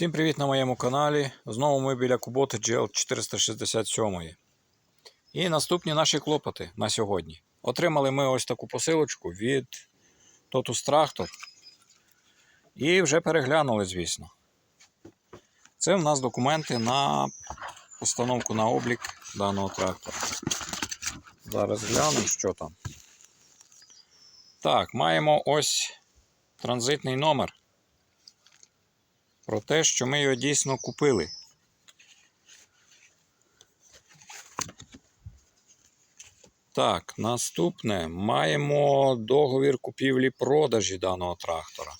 Всім привіт на моєму каналі. Знову ми біля Куботи GL 467. І наступні наші клопоти на сьогодні. Отримали ми ось таку посилочку від Totus Tractor. І вже переглянули, звісно. Це в нас документи на постановку на облік даного трактора. Зараз глянемо, що там. Так, маємо ось транзитний номер про те, що ми його дійсно купили. Так, наступне маємо договір купівлі-продажі даного трактора.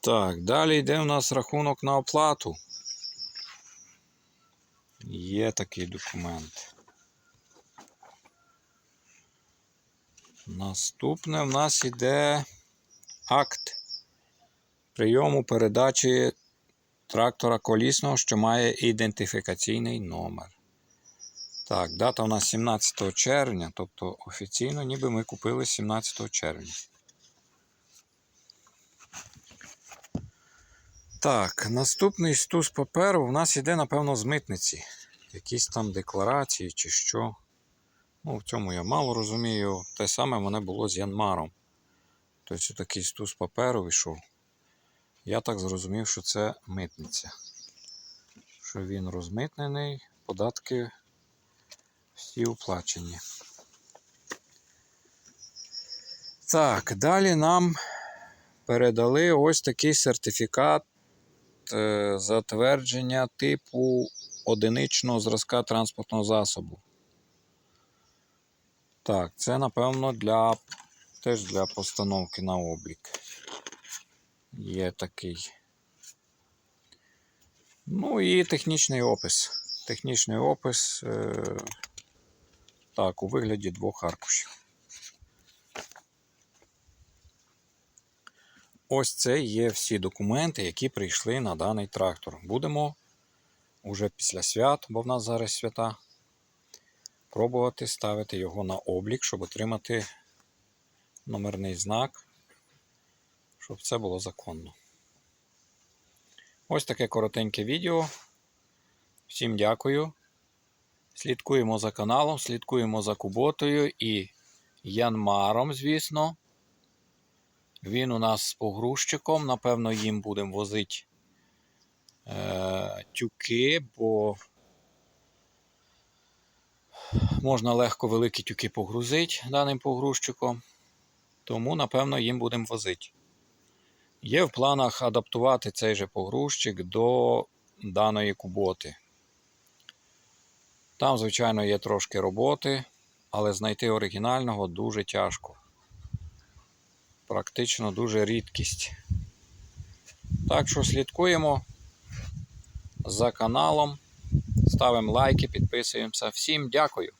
Так, далі йде у нас рахунок на оплату. Є такий документ. Наступне в нас іде акт прийому передачі трактора колісного, що має ідентифікаційний номер. Так, дата у нас 17 червня, тобто офіційно ніби ми купили 17 червня. Так, наступний стус паперу у нас іде, напевно, з митниці. Якісь там декларації чи що. Ну, в цьому я мало розумію. Те саме мене було з Янмаром. Тобто такий стус паперу вийшов. Я так зрозумів, що це митниця. Що він розмитнений, податки всі оплачені. Так, далі нам передали ось такий сертифікат е, затвердження типу одиничного зразка транспортного засобу. Так, це, напевно, для, теж для постановки на облік. Є такий. Ну і технічний опис. Технічний опис. Е, так, у вигляді двох аркушів. Ось це є всі документи, які прийшли на даний трактор. Будемо уже після свят, бо в нас зараз свята, пробувати ставити його на облік, щоб отримати номерний знак, щоб це було законно. Ось таке коротеньке відео. Всім дякую. Слідкуємо за каналом, слідкуємо за Куботою і Янмаром, звісно. Він у нас з погрузчиком. Напевно, їм будемо возити е, тюки, бо можна легко великі тюки погрузити даним погрузчиком. Тому, напевно, їм будемо возити. Є в планах адаптувати цей же погрузчик до даної куботи. Там, звичайно, є трошки роботи, але знайти оригінального дуже тяжко. Практично дуже рідкість. Так що слідкуємо за каналом, ставимо лайки, підписуємося. Всім дякую!